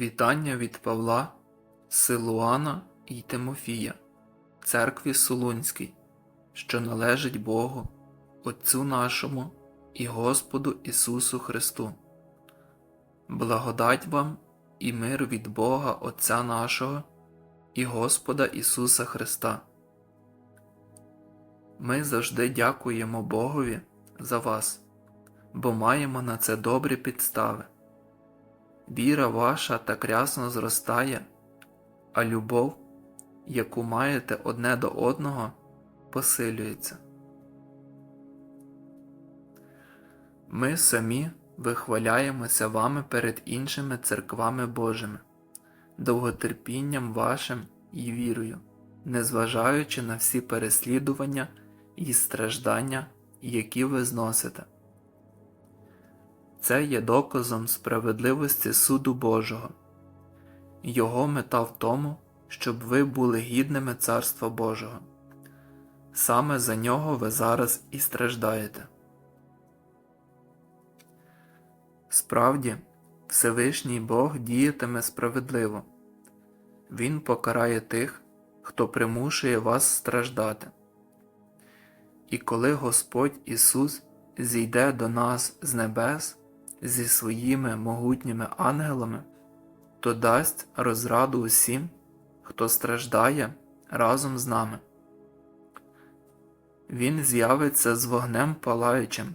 Вітання від Павла, Силуана і Тимофія, Церкві Солунській, що належить Богу, Отцю нашому і Господу Ісусу Христу. Благодать вам і мир від Бога Отця нашого і Господа Ісуса Христа. Ми завжди дякуємо Богові за вас, бо маємо на це добрі підстави. Віра ваша так рясно зростає, а любов, яку маєте одне до одного, посилюється. Ми самі вихваляємося вами перед іншими церквами Божими, довготерпінням вашим і вірою, незважаючи на всі переслідування і страждання, які ви зносите. Це є доказом справедливості суду Божого. Його мета в тому, щоб ви були гідними Царства Божого. Саме за нього ви зараз і страждаєте. Справді, Всевишній Бог діятиме справедливо. Він покарає тих, хто примушує вас страждати. І коли Господь Ісус зійде до нас з небес зі своїми могутніми ангелами, то дасть розраду усім, хто страждає разом з нами. Він з'явиться з вогнем палаючим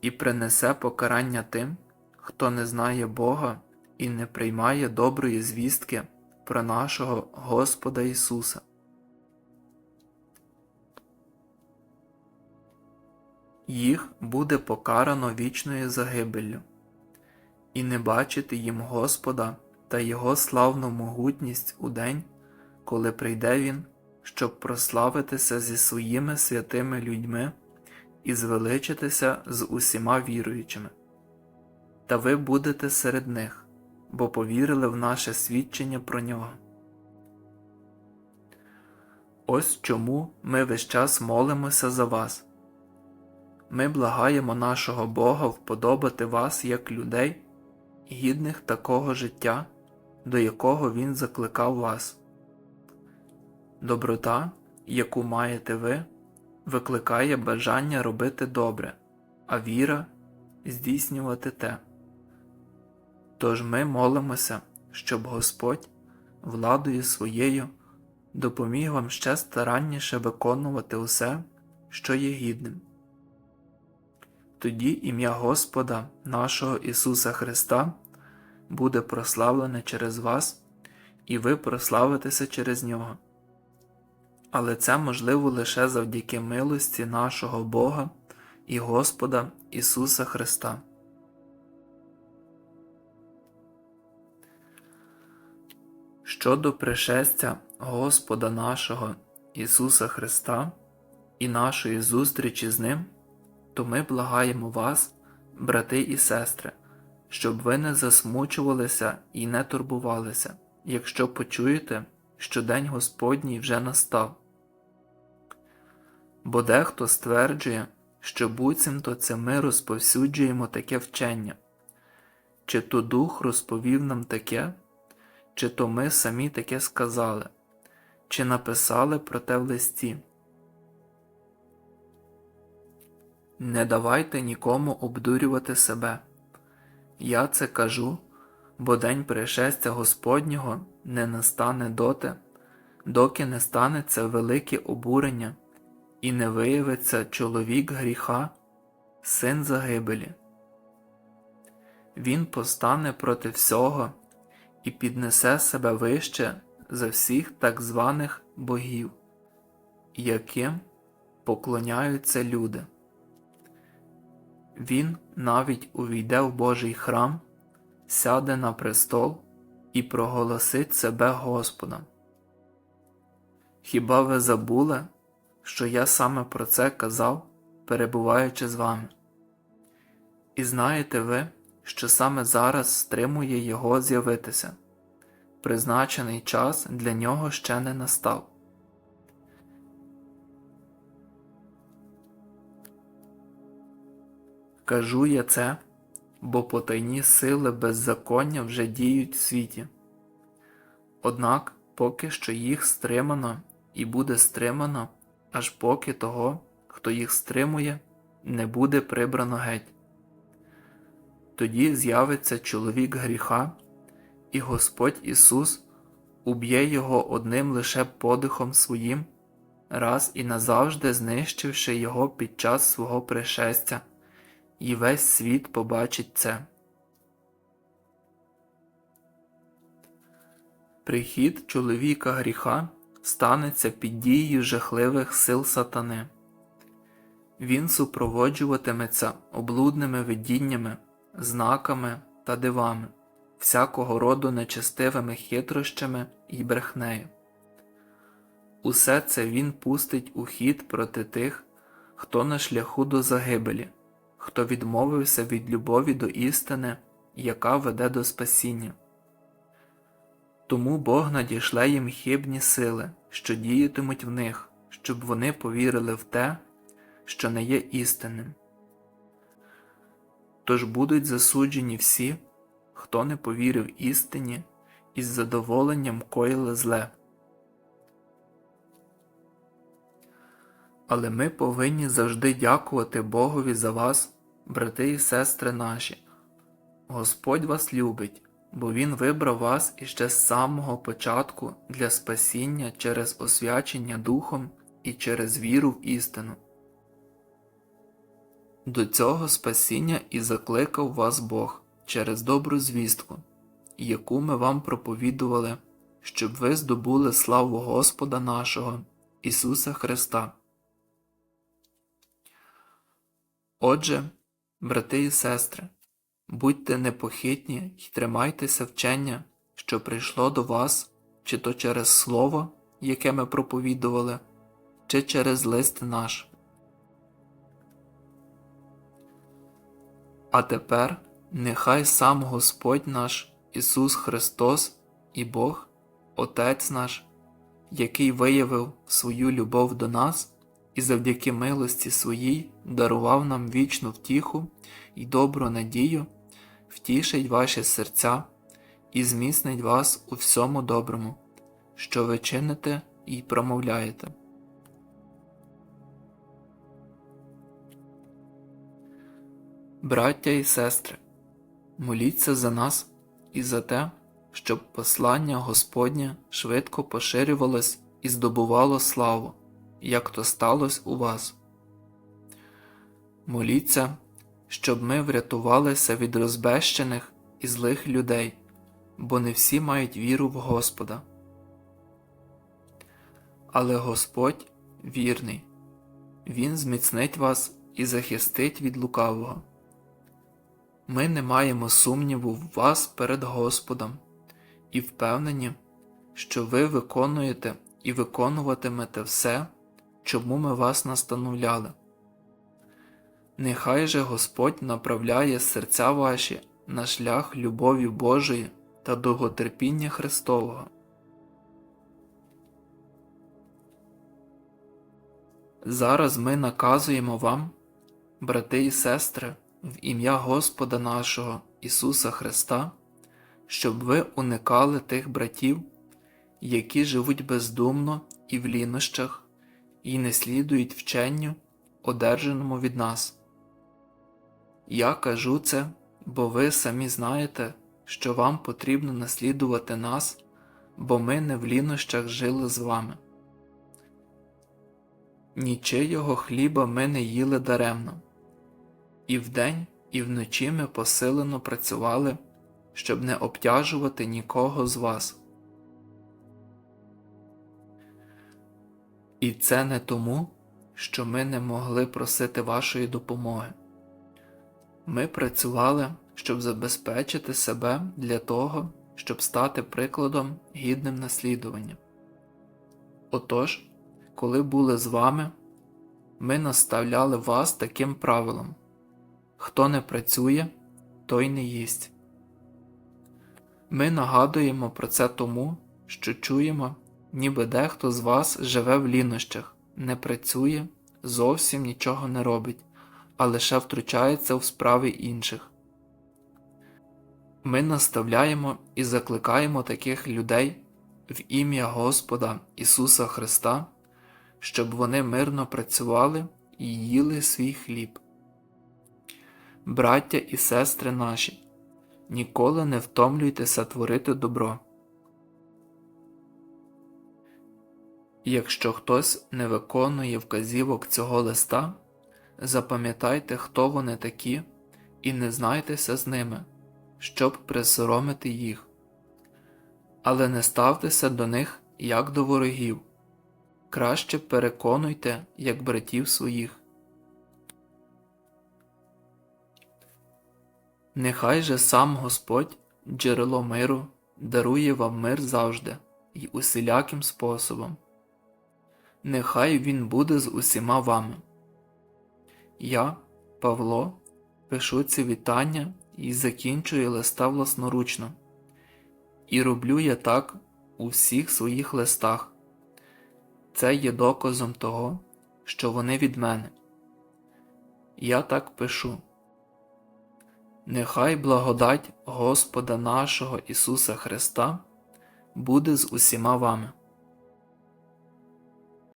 і принесе покарання тим, хто не знає Бога і не приймає доброї звістки про нашого Господа Ісуса. Їх буде покарано вічною загибеллю, і не бачити їм Господа та Його славну могутність у день, коли прийде Він, щоб прославитися зі своїми святими людьми і звеличитися з усіма віруючими. Та ви будете серед них, бо повірили в наше свідчення про нього. Ось чому ми весь час молимося за вас. Ми благаємо нашого Бога вподобати вас як людей, гідних такого життя, до якого Він закликав вас. Доброта, яку маєте ви, викликає бажання робити добре, а віра здійснювати те. Тож ми молимося, щоб Господь владою своєю допоміг вам ще старанніше виконувати усе, що є гідним. Тоді ім'я Господа нашого Ісуса Христа буде прославлене через вас, і ви прославитеся через Нього. Але це можливо лише завдяки милості нашого Бога і Господа Ісуса Христа. Щодо пришестя Господа нашого Ісуса Христа і нашої зустрічі з Ним, то ми благаємо вас, брати і сестри, щоб ви не засмучувалися і не турбувалися, якщо почуєте, що День Господній вже настав. Бо дехто стверджує, що буцімто це ми розповсюджуємо таке вчення, чи то Дух розповів нам таке, чи то ми самі таке сказали, чи написали про те в листі. Не давайте нікому обдурювати себе. Я це кажу, бо день пришестя Господнього не настане доти, доки не станеться велике обурення і не виявиться чоловік гріха, син загибелі. Він постане проти всього і піднесе себе вище за всіх так званих богів, яким поклоняються люди. Він навіть увійде в Божий храм, сяде на престол і проголосить себе Господом. Хіба ви забули, що я саме про це казав, перебуваючи з вами? І знаєте ви, що саме зараз стримує Його з'явитися, призначений час для нього ще не настав. Кажу я це, бо потайні сили беззаконня вже діють в світі, Однак поки що їх стримано і буде стримано, аж поки того, хто їх стримує, не буде прибрано геть. Тоді з'явиться чоловік гріха, і Господь Ісус уб'є його одним лише подихом своїм, раз і назавжди знищивши його під час свого пришестя, і весь світ побачить це. Прихід чоловіка гріха станеться під дією жахливих сил сатани. Він супроводжуватиметься облудними видіннями, знаками та дивами, всякого роду нечестивими хитрощами і брехнею. Усе це він пустить у хід проти тих, хто на шляху до загибелі, хто відмовився від любові до істини, яка веде до спасіння. Тому Бог надішле їм хибні сили, що діятимуть в них, щоб вони повірили в те, що не є істинним. Тож будуть засуджені всі, хто не повірив істині і з задоволенням коїли зле. Але ми повинні завжди дякувати Богові за вас, брати і сестри наші. Господь вас любить, бо Він вибрав вас іще з самого початку для спасіння через освячення Духом і через віру в істину. До цього спасіння і закликав вас Бог через добру звістку, яку ми вам проповідували, щоб ви здобули славу Господа нашого, Ісуса Христа. Отже, брати і сестри, будьте непохитні й тримайтеся вчення, що прийшло до вас, чи то через Слово, яке ми проповідували, чи через лист наш. А тепер нехай сам Господь наш Ісус Христос і Бог, Отець наш, який виявив свою любов до нас і завдяки милості своїй дарував нам вічну втіху і добру надію, втішить ваші серця і зміцнить вас у всьому доброму, що ви чините і промовляєте. Браття і сестри, моліться за нас і за те, щоб послання Господнє швидко поширювалось і здобувало славу, як то сталося у вас. Моліться, щоб ми врятувалися від розбещених і злих людей, бо не всі мають віру в Господа. Але Господь вірний, Він зміцнить вас і захистить від лукавого. Ми не маємо сумніву в вас перед Господом і впевнені, що ви виконуєте і виконуватимете все, чому ми вас настановляли. Нехай же Господь направляє серця ваші на шлях любові Божої та довготерпіння Христового. Зараз ми наказуємо вам, брати і сестри, в ім'я Господа нашого Ісуса Христа, щоб ви уникали тих братів, які живуть бездумно і в лінощах, і не слідують вченню, одержаному від нас. Я кажу це, бо ви самі знаєте, що вам потрібно наслідувати нас, бо ми не в лінощах жили з вами. Нічийого хліба ми не їли даремно, і вдень, і вночі ми посилено працювали, щоб не обтяжувати нікого з вас. І це не тому, що ми не могли просити вашої допомоги. Ми працювали, щоб забезпечити себе для того, щоб стати прикладом гідним наслідування. Отож, коли були з вами, ми наставляли вас таким правилом хто не працює, той не їсть. Ми нагадуємо про це тому, що чуємо, ніби дехто з вас живе в лінощах, не працює, зовсім нічого не робить, а лише втручається в справи інших. Ми наставляємо і закликаємо таких людей в ім'я Господа Ісуса Христа, щоб вони мирно працювали і їли свій хліб. Браття і сестри наші, ніколи не втомлюйтеся творити добро. Якщо хтось не виконує вказівок цього листа, запам'ятайте, хто вони такі, і не знайтеся з ними, щоб присоромити їх. Але не ставтеся до них як до ворогів, краще переконуйте, як братів своїх. Нехай же сам Господь, джерело миру, дарує вам мир завжди і усіляким способом. Нехай він буде з усіма вами. Я, Павло, пишу ці вітання і закінчую листа власноручно. І роблю я так у всіх своїх листах. Це є доказом того, що вони від мене. Я так пишу. Нехай благодать Господа нашого Ісуса Христа буде з усіма вами.